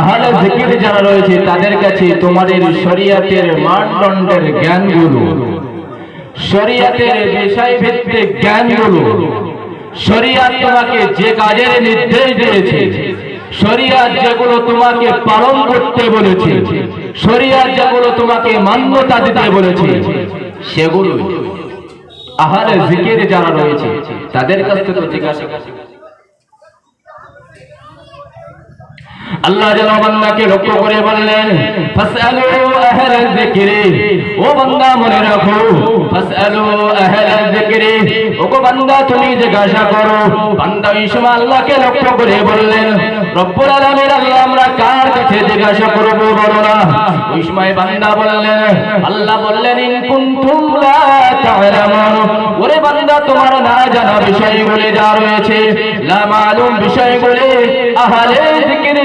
আহলে জিকির যারা রয়েছে, তাদের কাছে তোমাদের শরিয়াতের মানদণ্ডের জ্ঞানগুলো শরিয়াতের বিষয় ভিত্তিক জ্ঞানগুলো শরিয়াত তোমাকে যে কাজের নির্দেশ দিয়েছে, শরিয়াত যেগুলো তোমাকে পালন করতে বলেছে, শরিয়াত যেগুলো তোমাকে মান্যতা দিতে বলেছে সেগুলো আহারে জিকির যারা রয়েছে, তাদের কাছ থেকে জিজ্ঞাসা আল্লাহ যেন বান্দাকে লক্ষ্য করে বললেন ও বান্দা মনে রাখো না? ওই সময় বান্দা বললেন, আল্লাহ বললেন, ইন কুনতুম লা তা'লামুন। ওরে বান্দা, তোমার না জানা বিষয়গুলি যা রয়েছে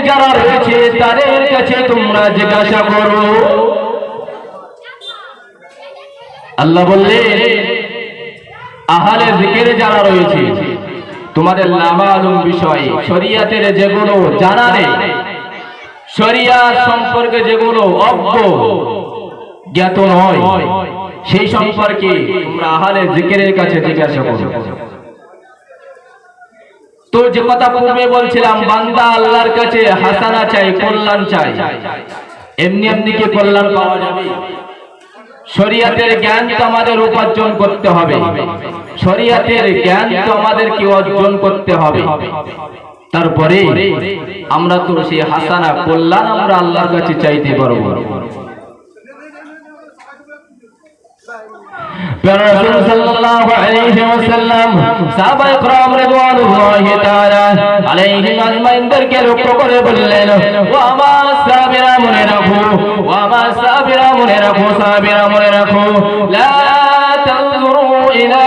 যারা রয়েছে তাদের কাছে তোমরা জিজ্ঞাসা করো। আল্লাহ বললেন, আহলে জিকির যারা রয়েছে, তোমাদের লামালুম বিষয়, শরিয়াতের যেগুলো জানা নেই, শরিয়াত সম্পর্কে যেগুলো অজ্ঞ, জ্ঞাত নয়, সেই সম্পর্কে তোমরা আহলে জিকিরের কাছে জিজ্ঞাসা করো। তো যে কথা পূর্বে বলছিলাম, বান্দা আল্লাহর কাছে হাসানা চাই, কল্যাণ চাই। এমনি এমনি কি কল্যাণ পাওয়া যাবে? শরিয়াতের জ্ঞান তো আমাদের উপার্জন করতে হবে। শরিয়াতের জ্ঞান তো আমাদেরকে অর্জন করতে হবে। তারপরে আমরা তো সেই হাসানা, কল্যাণ আমরা আল্লাহর কাছে চাইতে পারব। রাসূল সাল্লাল্লাহু আলাইহি ওয়াসাল্লাম সাহাবা ইকরাম রিদওয়ানুল্লাহি তাআলা আলাইহিম আজমাইনদেরকে লক্ষ্য করে বললেন, ও আমার সাহাবীরা মনে রাখো, ও আমার মনে রাখো, লা তানজুরু ইলা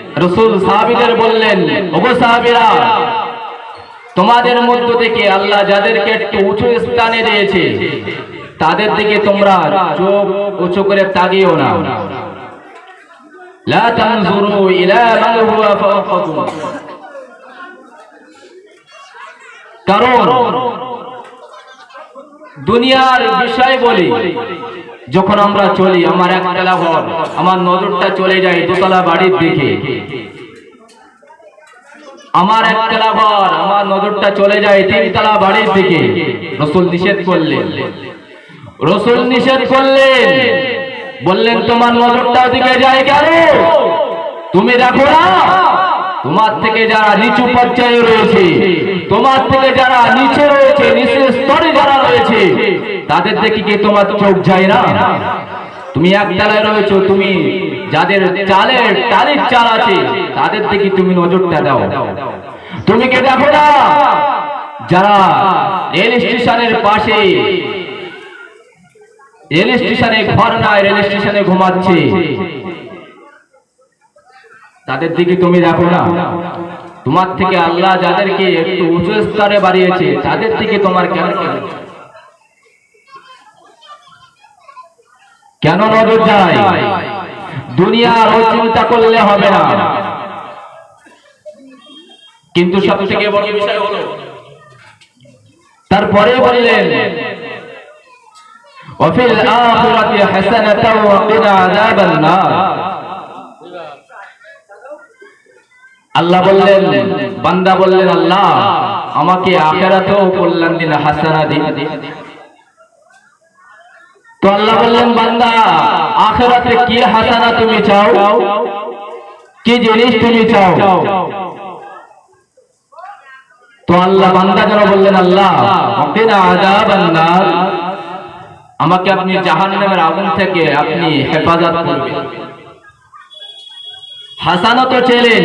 রসুল সাহাবিদের বললেন, ওগো সাহাবিরা, তোমাদের মধ্য থেকে আল্লাহ যাদেরকে একটু উঁচু স্থানে দিয়েছে, তাদের দিকে তোমরা চোখ উঁচু করে তাকিও না। কারণ, দুনিয়ার বিষয় বলি যখন আমরা চলি, আমার একতলা ঘর আমার নজরটা চলে যায় দোতলা বাড়ির দিকে। আমার একতলা ঘর আমার নজরটা চলে যায় তিনতলা বাড়ির দিকে। রসুল নিষেধ করলেন। রসুল নিষেধ করলেন। বললেন, তোমার নজরটা দিকে যায় কেন? তুমি দেখো না। তোমার থেকে যারা নিচু পর্যায়ে রয়েছে তোমার থেকে যারা নিচে রয়েছে, নিচের স্তরে যারা রয়েছে, তাদের দেখে কি তোমার চোখ যায় না? তুমি এক তালায় রয়েছো, তুমি যাদের চালের টালির চাল আছে, তাদের দিকে তুমি নজরটা দাও। তুমি কে দেখো না? যারা রেল স্টেশনের পাশে, রেল স্টেশনে ঘর নাই, রেল স্টেশনে ঘুমাচ্ছে, তাদের দিকে তুমি দেখো না। তোমার থেকে আল্লাহ যাদেরকে একটু উঁচু স্তরে বাড়িয়েছে তাদের দিকে তোমার কেন কেন নজর যায় দুনিয়ার ও চিন্তা করলে হবে না কিন্তু সব থেকে বড় বিষয় হলো তারপরে বললেন وفي الآخرة حسنة وقنا عذاب النار আল্লাহ বললেন, বান্দা বললেন, আল্লাহ, আমাকে আখেরাতেও কল্যাণ দিন, হাসানা দিন। তো আল্লাহ বললেন, বান্দা, আখেরাতে কি হাসানা তুমি চাও? কি জিনিস তুমি চাও? তো আল্লাহ, বান্দা যেন বললেন, আল্লাহ ওকিনা আযাবান নার, আমাকে আপনি জাহান্নামের আগুন থেকে আপনি হেফাজত করবেন। হাসানো তো ছিলেন।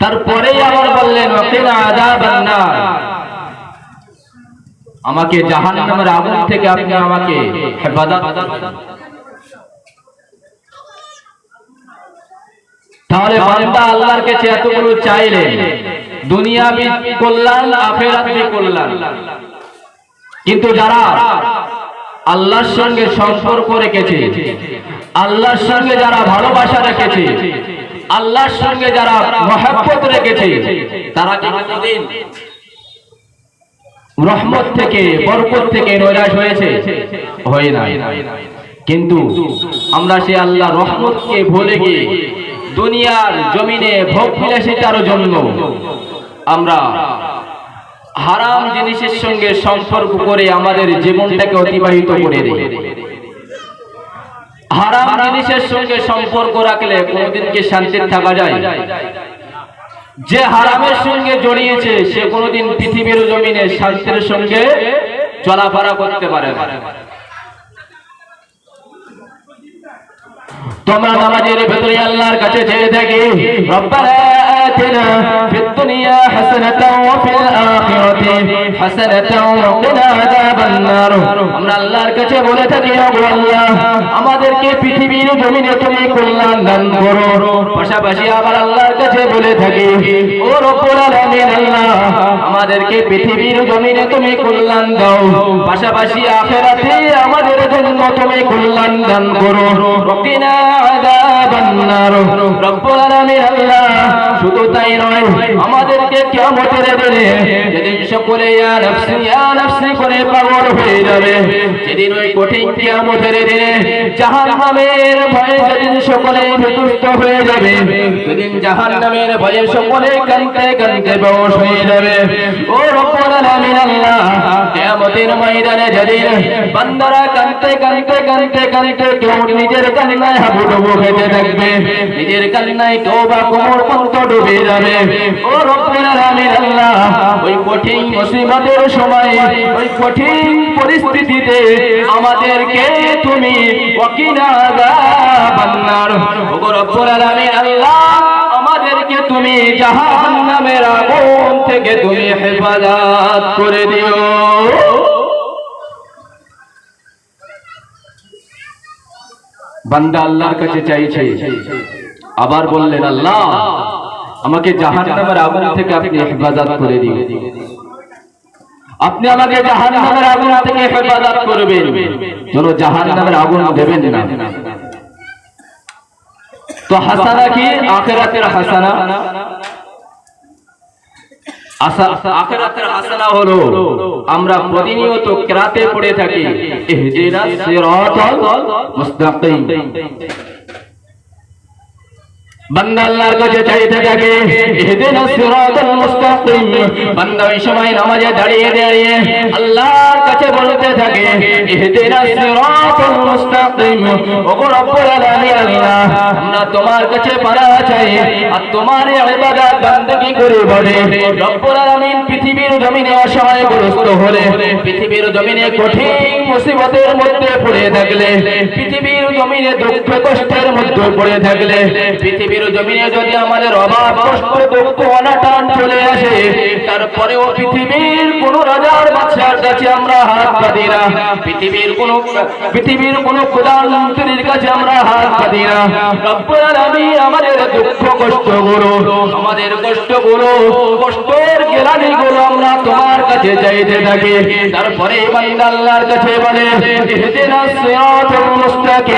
তারপরেই আবার বললেন আমাকে জাহান্নামের আগুন থেকে আপনি আমাকে তাহলে বান্দা আল্লাহর কাছে এতগুলো চাইলেন দুনিয়াবি কল্যাণ, আখেরাতি কল্যাণ। কিন্তু যারা আল্লাহর সঙ্গে সম্পর্ক রেখেছে, আল্লাহর সঙ্গে যারা ভালোবাসা রেখেছে আল্লাহর সঙ্গে যারা মহাব্বত রেখেছে, তারা কি রহমত থেকে, বরকত থেকে নৈরাশ হয়েছে। হয় না কিন্তু আমরা সে আল্লাহ রহমতকে ভুলে গিয়ে দুনিয়ার জমিনে ভোগ বিলাসিতার জন্য আমরা হারাম জিনিসের সঙ্গে সম্পর্ক করে আমাদের জীবনটাকে অতিবাহিত করে দেই। হারাম জিনিসের সঙ্গে সম্পর্ক রাখলে কোনোদিন কি শান্তির থাকা যায়? যে হারামের সঙ্গে জড়িয়েছে, সে কোনোদিন পৃথিবীর জমিনে শান্তির সঙ্গে চলাফেরা করতে পারে তোমরা নামাজের ভেতরে আল্লাহর কাছে চেয়ে থাকি রব্বানা আতিনা ফিদ দুনিয়া হাসানাতাও ওয়া ফিল আখিরাতি হাসানাতাও ওয়া কিনা আযাবান নার আমরা আল্লাহর কাছে বলে ও আল্লাহ, আমাদেরকে পৃথিবীর জমিনে তুমি কল্যাণ দান করো। পাশাপাশি আবার আল্লাহর কাছে বলে থাকি, ও রব্বুল আলামিন আল্লাহ, আমাদেরকে পৃথিবীর জমিনে তুমি কল্যাণ দাও। পাশাপাশি আখিরাতে আমাদের জন্য তুমি কল্যাণ দান করো। রকিনা আযাবান নার। রব্বুল আলামিন আল্লাহ, শুধু তাই নয়। আমাদেরকে কিয়ামতের দিনে যেদিন সকলে করে পাগল হয়ে যাবে, যেদিন ওই কঠিন কিয়ামতের দিনে জাহান্নামের ভয়ে যেদিন সকলে বিতুষ্ট হয়ে যাবে, সেদিন জাহান্নামের ভয়ে সকলে কানতে কানতে বেহুশ হয়ে যাবে। ও রব্বুল ময়দানে যেদিন বান্দারা কানতে কানতে কানতে কানতে কেউ নিজের কান্নায় হাবুডুবু খেতে থাকবে, নিজের কান্নায় কেউ বা কোমর পর্যন্ত ডুবে যাবে ও রব্বুল আল্লাহ, ওই কঠিন মুসিবতের সময়, ওই কঠিন পরিস্থিতিতে আমাদেরকে তুমি ওয়াকিনা আযাবান নার ও রব্বুল আল্লাহ, আমাদেরকে তুমি জাহান্নামের আগুন থেকে তুমি হেফাজত করে দিও। বান্দা আল্লাহর কাছে চাইছে, আবার বললেন, আল্লাহ আমাকে জাহান্নামের আগুন থেকে আপনি হেফাজত করে দিন। আপনি আমাকে জাহান্নামের আগুন থেকে হেফাজত করবেন। যেন জাহান্নামের আগুন দেবেন না। তো হাসানা কি আখেরাতের হাসানা? আখেরাতের হাসানা হলো, আমরা প্রতিনিয়ত কেরাতে পড়ে থাকি। ইহদিনাস সিরাতাল মুস্তাকিম। বান্দা কাছে চাইতে থাকে ইহদিনাস সিরাতাল মুস্তাকিম। বান্দা ওই সময় নামাজে দাঁড়িয়ে দাঁড়িয়ে আল্লাহর কাছে বলতে থাকে সিরাতাল মুস্তাকিম। রব্বুল আলামিন আল্লাহ তোমার কাছে চাই, আর তোমার ইবাদত করে বলে। রব্বুল আলামিন পৃথিবীর জমিনে অসহায়গ্রস্ত হলে, পৃথিবীর জমিনে কঠিন মুসিবতের মধ্যে পড়ে থাকলে পৃথিবীর জমিনে দুঃখ কষ্টের মধ্যে পড়ে থাকলে, পৃথিবীর জমিনে যদি আমাদের অভাব, কষ্ট, দুঃখ, অনাটান চলে আসে, তারপরেও পৃথিবীর কোন রাজার বাদশার কাছে আমরা হাত পাতি না। পৃথিবীর কোন পৃথিবীর কোন প্রধানমন্ত্রীর কাছে আমরা হাত পাতি না। আলামিন আমাদের দুঃখ কষ্টগুলো আমাদের কষ্টগুলো কষ্টের গেলানি গুলো আমরা তোমার কাছে চাইতে থাকি। তারপরে বান্দা আল্লাহর কাছে বলে মুস্তাকিম।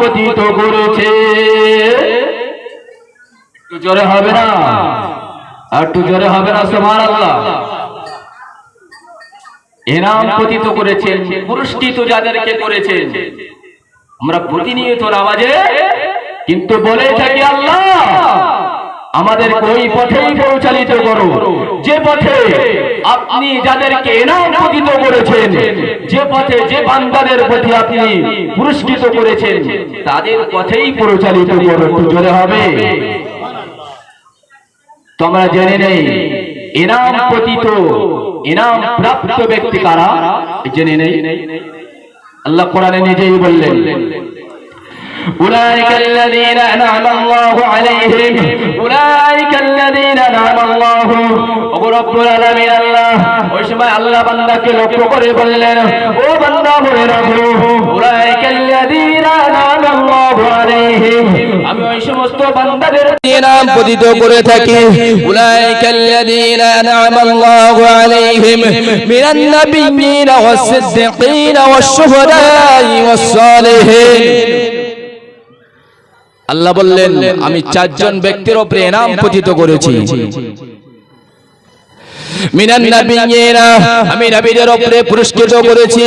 পতিত করেছে। হবে না? একটু হবে না, সুবহানাল্লাহ। ইনাম পতিত করেছেন, পুরস্কৃত যাদেরকে আমরা প্রতিনিয়ত নামাজে কিন্তু বলে থাকি, আল্লাহ আমাদের ওই পথেই পরিচালিত করো। যে পথে আপনি যাদেরকে এনাম প্রদিত করেছেন, যে পথে যে বান্দাদের প্রতি আপনি পুরস্কৃত করেছেন, তাদের পথেই পরিচালিত জোরে হবে। তোমরা জেনে নেই ইনাম পতিত ইনাম প্রাপ্ত ব্যক্তি কারা? জেনে নেই। আল্লাহ কোরআনে নিজেই বললেন أولئك الذين أنعم الله عليهم أولئك الذين أنعم الله رب العالمين الله ওই সময় আল্লাহ বান্দাকে লক্ষ্য করে বললেন ও বান্দা মনে রাখো أولئك الذين أنعم الله عليهم আমি ওই সমস্ত বান্দাদের নাম পতিত করে থাকি উলাইকাল্লাযীনা আন'আমা আল্লাহু আলাইহিম মিনান নাবিয়্যিনা ওয়াস-সিদ্দিকিনা ওয়াশ-শুহাদা'i ওয়াস-সালিহিন আল্লাহ বললেন আমি চারজন ব্যক্তির উপরে এনাম পতিত করেছি। মিনান নাবিয়্যিনা আমি নবীদের উপরে পুরস্কৃত করেছি।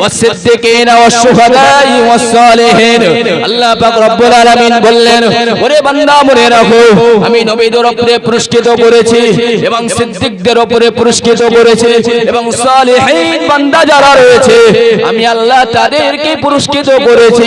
ওয়াস-সিদ্দিকিনা ওয়াশ-শুহাদা'i আল্লাহ পাক রব্বুল আলামিন বললেন ওরে বান্দা মনে রাখো আমি নবীদের উপরে পুরস্কৃত করেছি এবং সিদ্দিকদের উপরে পুরস্কৃত করেছি এবং সালিহিন বান্দা যারা রয়েছে আমি আল্লাহ তাদেরকে পুরস্কৃত করেছি।